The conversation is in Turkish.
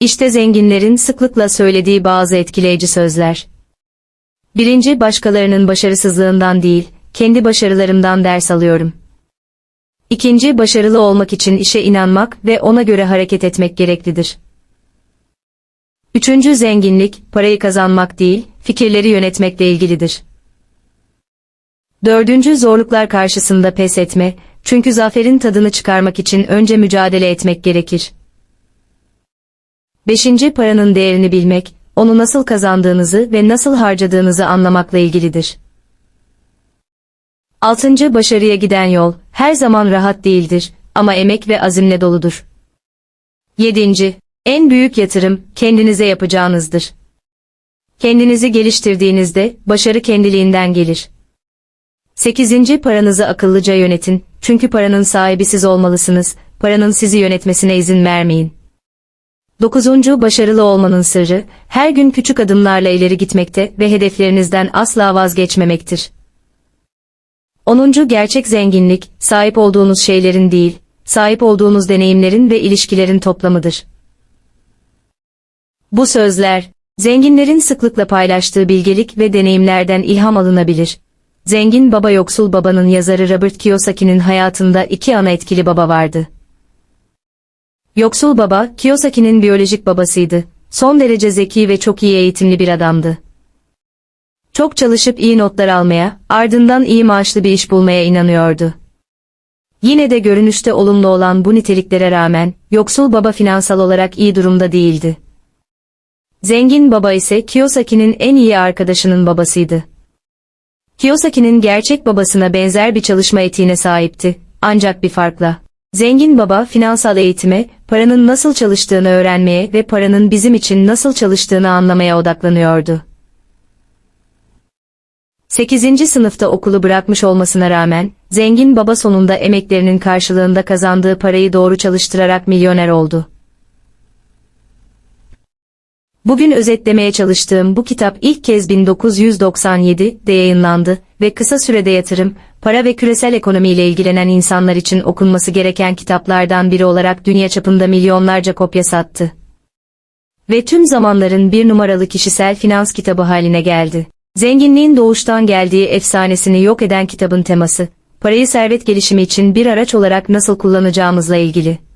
İşte zenginlerin sıklıkla söylediği bazı etkileyici sözler. Birinci başkalarının başarısızlığından değil, kendi başarılarımdan ders alıyorum. İkinci başarılı olmak için işe inanmak ve ona göre hareket etmek gereklidir. Üçüncü zenginlik, parayı kazanmak değil, fikirleri yönetmekle ilgilidir. Dördüncü zorluklar karşısında pes etme, çünkü zaferin tadını çıkarmak için önce mücadele etmek gerekir. Beşinci paranın değerini bilmek, onu nasıl kazandığınızı ve nasıl harcadığınızı anlamakla ilgilidir. Altıncı başarıya giden yol, her zaman rahat değildir ama emek ve azimle doludur. Yedinci, en büyük yatırım, kendinize yapacağınızdır. Kendinizi geliştirdiğinizde, başarı kendiliğinden gelir. Sekizinci paranızı akıllıca yönetin, çünkü paranın sahibi siz olmalısınız, paranın sizi yönetmesine izin vermeyin. Dokuzuncu başarılı olmanın sırrı, her gün küçük adımlarla ileri gitmekte ve hedeflerinizden asla vazgeçmemektir. Onuncu gerçek zenginlik, sahip olduğunuz şeylerin değil, sahip olduğunuz deneyimlerin ve ilişkilerin toplamıdır. Bu sözler, zenginlerin sıklıkla paylaştığı bilgelik ve deneyimlerden ilham alınabilir. Zengin Baba Yoksul Baba'nın yazarı Robert Kiyosaki'nin hayatında iki ana etkili baba vardı. Yoksul Baba, Kiyosaki'nin biyolojik babasıydı. Son derece zeki ve çok iyi eğitimli bir adamdı. Çok çalışıp iyi notlar almaya, ardından iyi maaşlı bir iş bulmaya inanıyordu. Yine de görünüşte olumlu olan bu niteliklere rağmen, yoksul baba finansal olarak iyi durumda değildi. Zengin baba ise Kiyosaki'nin en iyi arkadaşının babasıydı. Kiyosaki'nin gerçek babasına benzer bir çalışma etiğine sahipti, ancak bir farkla. Zengin baba finansal eğitime, paranın nasıl çalıştığını öğrenmeye ve paranın bizim için nasıl çalıştığını anlamaya odaklanıyordu. 8. sınıfta okulu bırakmış olmasına rağmen, zengin baba sonunda emeklerinin karşılığında kazandığı parayı doğru çalıştırarak milyoner oldu. Bugün özetlemeye çalıştığım bu kitap ilk kez 1997'de yayınlandı ve kısa sürede yatırım, para ve küresel ekonomi ile ilgilenen insanlar için okunması gereken kitaplardan biri olarak dünya çapında milyonlarca kopya sattı. Ve tüm zamanların bir numaralı kişisel finans kitabı haline geldi. Zenginliğin doğuştan geldiği efsanesini yok eden kitabın teması, parayı servet gelişimi için bir araç olarak nasıl kullanacağımızla ilgili.